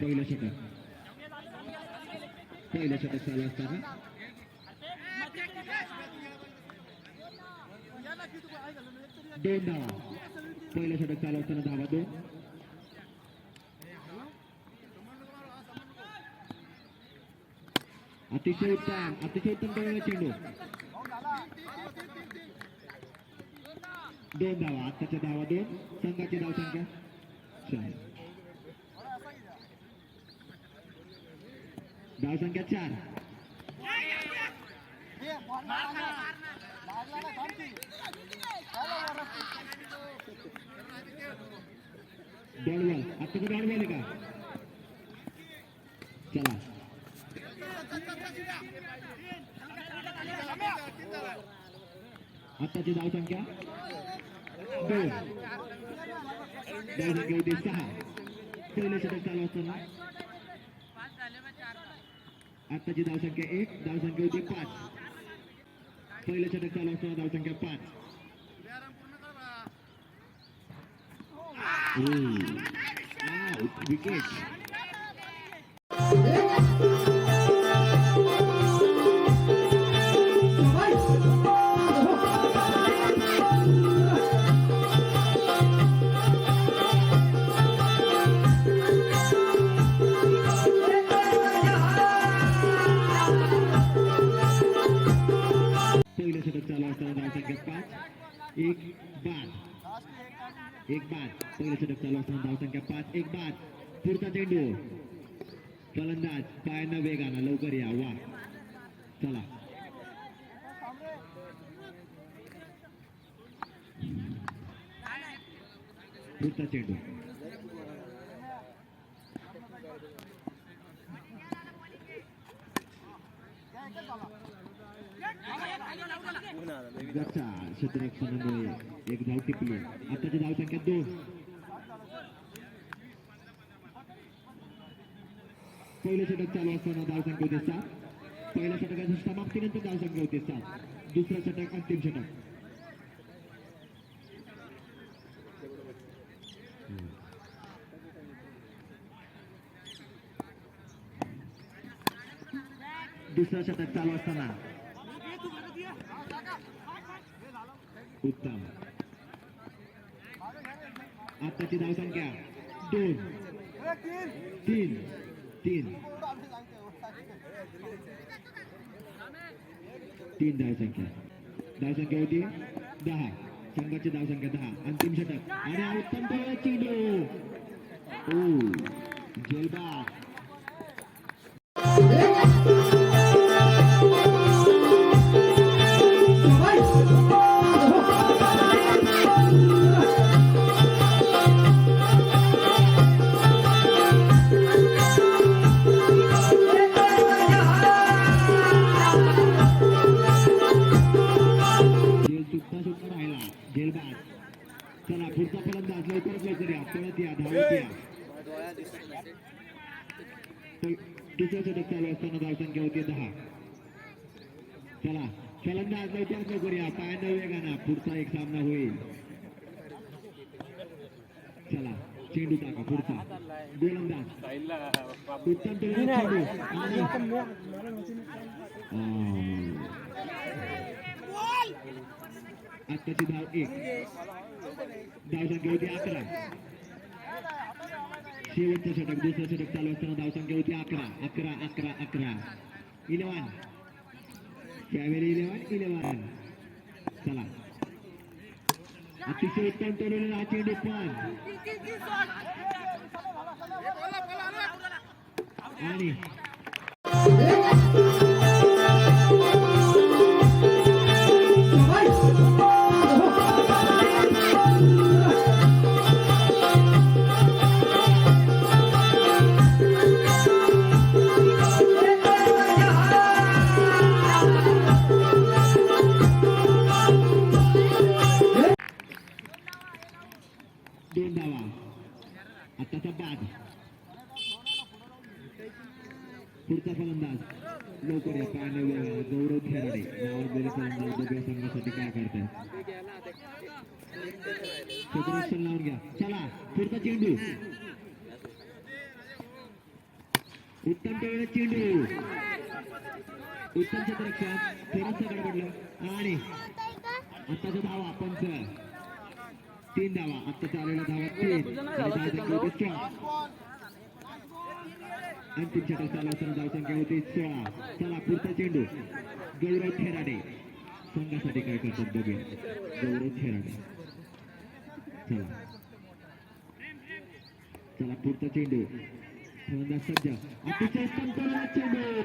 पहिलं षटक पहिलं षटक चालू असताना दोन. धावा पहिलं षटक चालू असताना धावा दोन. अतिशय उत्तम अतिशय उत्तम पळाला चेंडू दोन धावा आत्ताच्या धावा दोन संघाची धावसंख्या चार धावसंख्या चार डॉलबॉल आत्ताचं डॉलबॉल आहे का चला आत्ताची धावसंख्या दोन. धावसंख्या होती सहा. पहिलं षटक चालू असताना. आत्ताची धावसंख्या एक धावसंख्या होती पाच. पहिलं षटक चालू असताना धावसंख्या पाच. विकेट पहिलं षटक चालू पाच एक बाद. पुढचा चेंडू फलंदाज पायांना वेगानं लवकर या. वा. चला. पुढचा चेंडू क्षेत्ररक्षणामुळे एक धाव टिपली. आताची धावसंख्या दोन. पहिलं षटक चालू असताना धावसंख्या होते सात. पहिल्या षटकाच्या समाप्तीनंतर धावसंख्या होते सात. दुसरं षटक अंतिम षटक. दुसरं षटक चालू असताना. उत्तम. आताची धावसंख्या दोन. तीन. तीन. तीन धावसंख्या धावसंख्या होती. दहा. संघाची धावसंख्या दहा. अंतिम षटक. आणि उत्तम चेंडू. ओ जेलबाद दुसरं षटक चालू असताना धावसंख्या होती दहा चला फलंदाज लवकरात लवकर या पायानं वेगानं पुढचा एक सामना होईल. चला चेंडू टाका पुढचा. गोलंदाज. उत्तम चेंडू. आत्ताची धाव एक. धावसंख्या होती अकरा. शेवटचं षटक दुसरं षटक चालू असताना धावसंख्या होती अकरा अकरा अकरा अकरा इलेवन त्यावेळी इलेवन इलेवन चला अतिशय उत्तम तोडलेला हा चेंडू पण आणि पुढचा फलंदाज. लवकर या पाण्यावर गौरव खेराडे नावाजलेले फलंदाज बघूया संघासाठी काय करतात क्षेत्ररक्षण लावून घ्या. चला पुढचा चेंडू. उत्तम टोळे चेंडू. उत्तम क्षेत्ररक्षण थोडस गडबडलं. आणि आत्ताचा धावा पंच. तीन धावा. आत्ता चाललेला धावा तीन आणि धावसंख्या होती सोळा अंतिम षटक चालू असताना धावसंख्या होती सोळा चला पुढचा चेंडू. गौरव खेराडे. संघासाठी काय करतात बघूया. गौरव खेराडे. चला. चला पुढचा चेंडू. फलंदाज सज्ज. अतिशय टोळा चेंडू.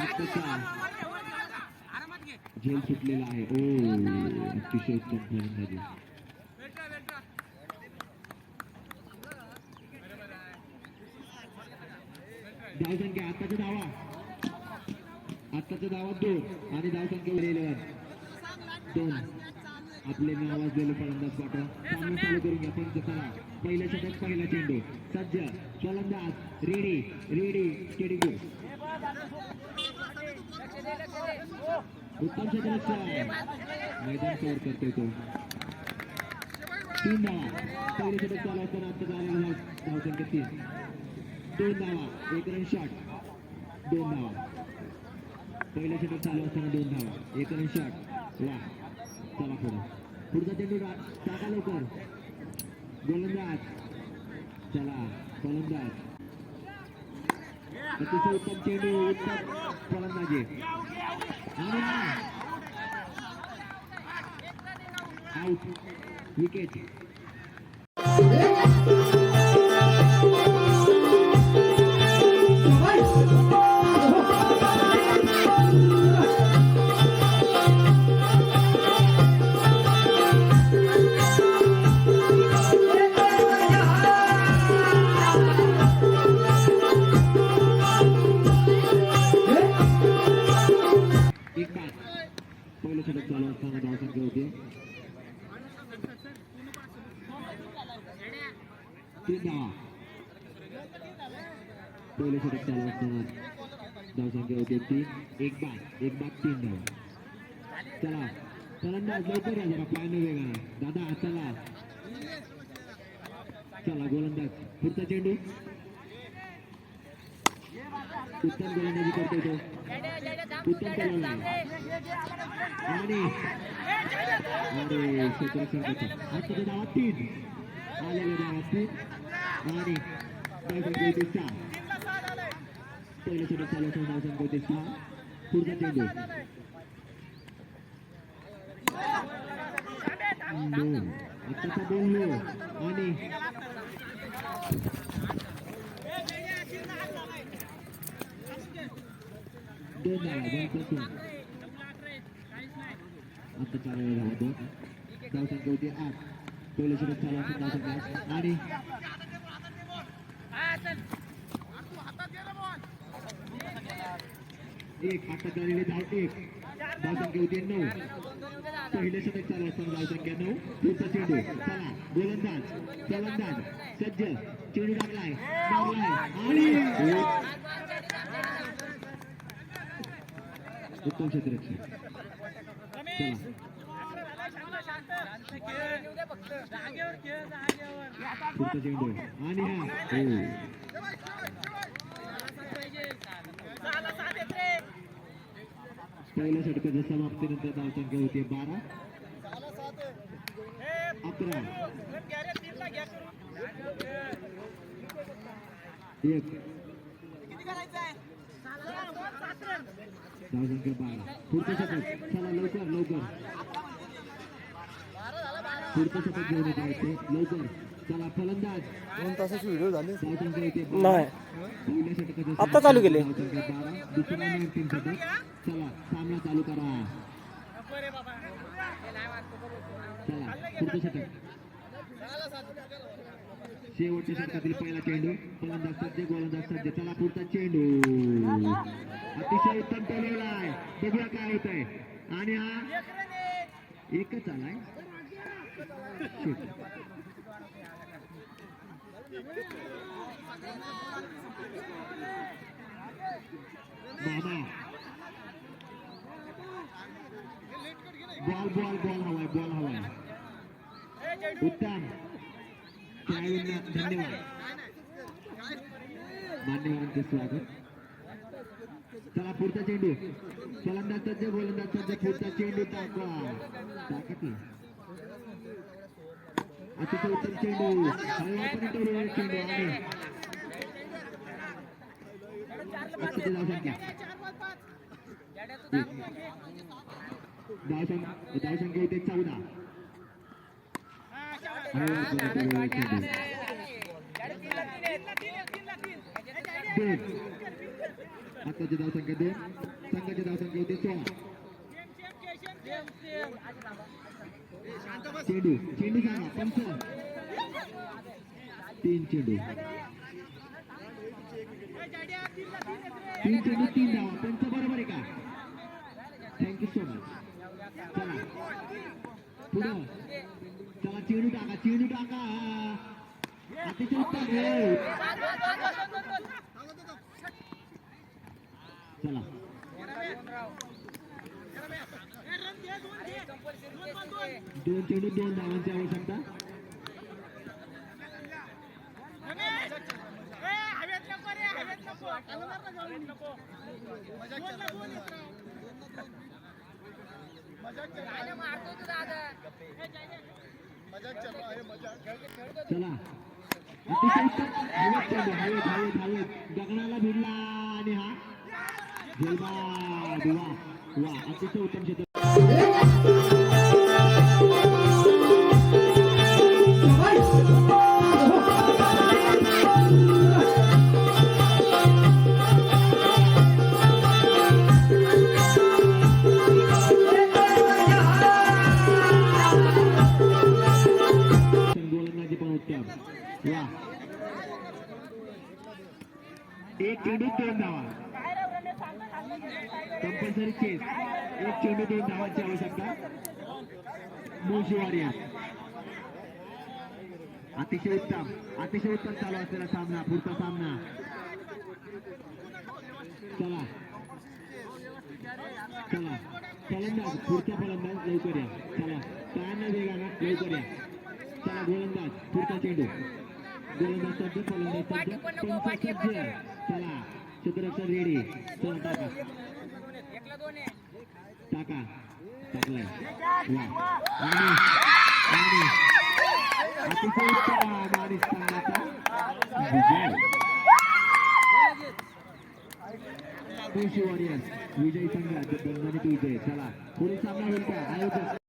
आत्ताचा. झेल सुटलेला आहे. ओ अतिशय उत्तम फलंदाजी धावसंख्या धावा आत्ताचा धावात दोन आणि धावसंख्या इलेव्हन दोन. आपले आवाज दिले फलंदाज पाठवा. सामना चालू करून घ्या. पंच चला. पहिल्या षटक पहिला चेंडू. सज्ज. फलंदाज. रेडी. रेडी. स्टेडी गो उत्तम क्षेत्ररक्षण मैदान कव्हर करतोय तो. तीन धावा पहिले षटक चालू असताना आता झालेला धावसंख्या तीन. दोन धावा एक रन शॉट दोन धावा पहिल्या षटक चालू असताना दोन धावा एक रन शॉट वा चला पुढे पुढचा चेंडू टाका लवकर गोलंदाज चला फलंदाज अतिशय उत्तम चेंडू उत्तम फलंदाजी आउट विकेट तीन धावा पहिलं षटक चालू असताना धावसंख्या होती तीन एक बाद एक बाद तीन धावा चला फलंदाज लवकर या जरा पायाने वेगा दादा चला चला गोलंदाज पुढचा चेंडू उत्तम गोलंदाजी करतोय तो उत्तम चालवला आणि अरे क्षेत्ररक्षण करतो आत्ताच्या धावात तीन आलेल्या धावात तीन आणि धावसंख्या होती सहा पहिलं षटक चालू असताना धावसंख्या होती सहा पुढचा चेंडू नो आत्ताचा बोल नो आणि दोन धावा दोन पासून आता चालू धावा दोन धावसंख्या होती आठ असून धावसंख्या आठ. आणि एक आता झालेली धाव एक. धावसंख्या होती नऊ. पहिलं षटक चालू असताना धावसंख्या नऊ पुढचा चेंडू चला. गोलंदाज फलंदाज सज्ज चेंडू टाकलाय मारलाय आणि उत्तम चला. पुढचा चेंडू आणि पहिल्या षटकाच्या समाप्तीनंतर धावसंख्या होती बारा अकरा एक. धावसंख्या बारा पुढच्या षटक चला लवकर लवकर पुढचं षटक घेऊन येत आहे ते लवकर चला फलंदाज दोन तासाची व्हिडिओ झाली धावसंख्या येते बारा. नाही पहिल्या षटकाचं आत्ता चालू केले. धावसंख्या बारा दुसरा आणि अंतिम षटक चला सामना चालू करा चला पुढचं षटक शेवटच्या षटकातील पहिला चेंडू फलंदाज सज्ज गोलंदाज सज्ज चला पुढचा चेंडू अतिशय उत्तम टोलवलाय बघूया काय होत आहे आणि हा एकच आलाय Shoot. बॉल बॉल बॉल हवाय बॉल हवाय उत्तम खेळाडूंना धन्यवाद मान्यवरांचे स्वागत चला पुढचा चेंडू फलंदाज सज्ज गोलंदाज सज्ज पुढचा चेंडू टाकवा टाका की चेंडू हलवापणे चेंडू आणि धावसंख्या इथे चौदा दोन आताची धावसंख्या दोन संघाची धावसंख्या होती सोळा. चेंडू चेंडू सांगा पंच तीन चेंडू तीन चेंडू तीन धावा पंच बरोबर आहे का थँक्यू सो मच चला पुढं चला चेंडू टाका चेंडू टाका अतिशय उत्तम हे. चला दोन चेंडू दोन धावांची आवश्यकता चला. अतिशय हवेत हवेत हवेत हवेत भिडला आणि हा वा वा अतिशय उत्तम क्षेत्र गोलंदाजी वॉरियर अतिशय उत्तम. अतिशय उत्तम चालू असलेला सामना पुढचा सामना. चला. चला. फलंदाज पुढचा फलंदाज लवकर या. चला. काय वेगानं लवकर या. चला गोलंदाज पुढचा चेंडू. गोलंदाज सज्ज फलंदाज सज्ज चला क्षेत्ररक्षण रेडी. चला टाका. टाका. विजय मुळशी संघ विजय. चला पुढे सामना होईल का आयोजक